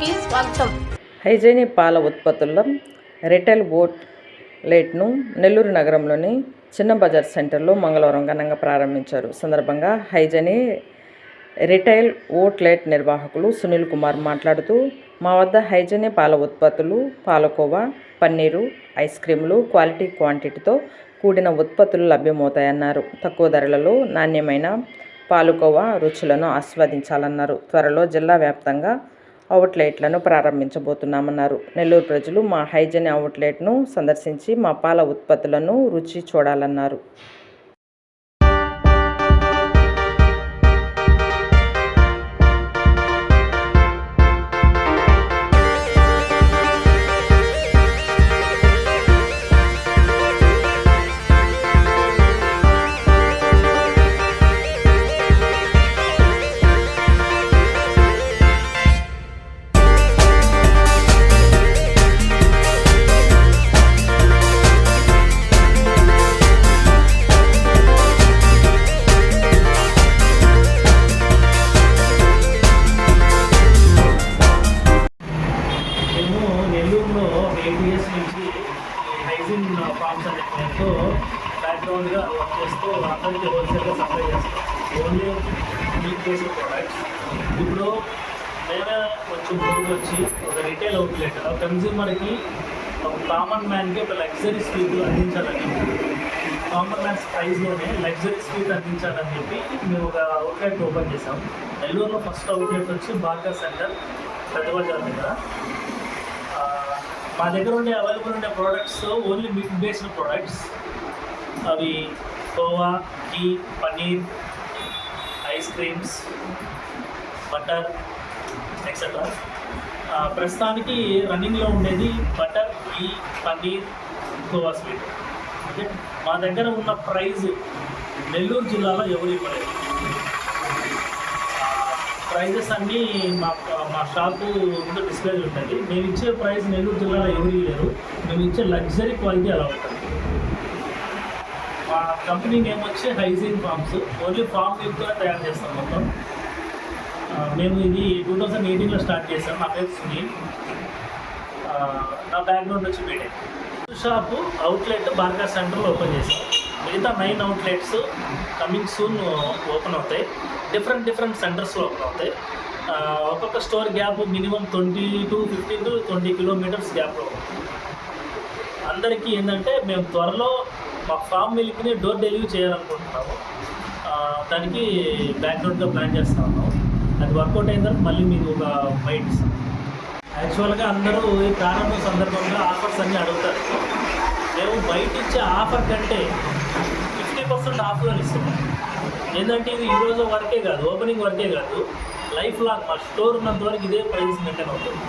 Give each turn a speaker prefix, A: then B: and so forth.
A: కి స్వాగతం.
B: హైజీని పాల ఉత్పత్తుల రిటైల్ ఓట్ లేట్ను నెల్లూరు నగరంలోని చిన్న బజార్ సెంటర్లో మంగళవారం ఘనంగా ప్రారంభించారు. సందర్భంగా హైజని రిటైల్ ఓట్లెట్ నిర్వాహకులు సునీల్ కుమార్ మాట్లాడుతూ మా వద్ద హైజని పాల ఉత్పత్తులు పాలకోవా పన్నీరు ఐస్ క్రీములు క్వాలిటీ క్వాంటిటీతో కూడిన ఉత్పత్తులు లభ్యమవుతాయన్నారు. తక్కువ ధరలలో నాణ్యమైన పాలకోవా రుచులను ఆస్వాదించాలన్నారు. త్వరలో జిల్లా వ్యాప్తంగా అవుట్లెట్లను ప్రారంభించబోతున్నామన్నారు. నెల్లూరు ప్రజలు మా హైజెన్ అవుట్లెట్ను సందర్శించి మా పాల ఉత్పత్తులను రుచి చూడాలన్నారు.
C: ఎయిట్ ఇయర్స్ నుంచి ఈ హైజీన్ ఫార్మ్స్ అనే పేరుతో బ్యాక్గ్రౌండ్గా వర్క్ చేస్తూ అందరికీ హోల్సేల్గా సప్లై చేస్తాం. ఓన్లీ మిల్క్ బేస్డ్ ప్రోడక్ట్స్ ఇప్పుడు మేమే వచ్చి ముందుకు వచ్చి ఒక రిటైల్ అవుట్లెట్ కన్జ్యూమర్కి ఒక కామన్ మ్యాన్కి ఒక లగ్జరీ స్వీట్ అందించాలని కామన్ మ్యాన్స్ ప్రైస్లోనే లగ్జరీ స్వీట్ అందించాలని చెప్పి మేము ఒక అవుట్లెట్ ఓపెన్ చేసాం నెల్లూరులో ఫస్ట్ అవుట్లెట్ వచ్చి బాగా సెంటర్ పెద్దవాళ్ళ దగ్గర. మా దగ్గర ఉండే అవైలబుల్ ఉండే products only milk based products అవి khoa ghee paneer ice creams butter etcetera ప్రస్తుతానికి రన్నింగ్లో ఉండేది butter ghee paneer khoa sweet okay మా దగ్గర ఉన్న ప్రైజ్ నెల్లూరు జిల్లాలో ఎవరు ఇవ్వలేదు. ప్రైజెస్ అన్నీ మా మా షాపు ముందు డిస్ప్లే ఉంటుంది మేము ఇచ్చే ప్రైస్ నెల్లూరు జిల్లాలో ఎవరు లేరు మేము ఇచ్చే లగ్జరీ క్వాలిటీ అలా ఉంటుంది. మా కంపెనీ నేమ్ వచ్చి హైజీన్ ఫార్మ్స్. ఓన్లీ ఫార్మ్ మిల్క్తో తయారు చేస్తాం మొత్తం. మేము ఇది టూ థౌజండ్ ఎయిటీన్లో స్టార్ట్ చేసాం నా పేరు సునీల్. నా బ్యాక్గ్రౌండ్ వచ్చి బీటెక్. షాపు అవుట్లెట్ బార్గా సెంటర్లో ఓపెన్ చేసాం మిగతా nine outlets coming soon open అవుతాయి. డిఫరెంట్ డిఫరెంట్ సెంటర్స్లో ఓపెన్ అవుతాయి. ఒక్కొక్క store gap minimum twenty to fifteen to twenty kilometres గ్యాప్లో అందరికీ ఏంటంటే మేము త్వరలో మా ఫామ్ మిల్క్ని డోర్ డెలివరీ చేయాలనుకుంటున్నాము. దానికి బ్యాక్గ్రౌండ్గా ప్లాన్ చేస్తా ఉన్నాం అది వర్కౌట్ అయిన తర్వాత మళ్ళీ మీకు ఒక బయట ఇస్తాం. యాక్చువల్గా అందరూ ఈ ప్రారంభ సందర్భంగా ఆఫర్స్ అన్నీ అడుగుతారు. మేము బయట ఇచ్చే ఆఫర్ కంటే ఫిఫ్టీ పర్సెంట్ ఆఫ్లో ఇస్తున్నాం. ఏంటంటే ఇది ఈ రోజు వరకే కాదు ఓపెనింగ్ వరకే కాదు. లైఫ్ లాంగ్ మా స్టోర్ ఉన్నంత వరకు ఇదే ప్రైస్ మెయింటైన్ అవుతుంది.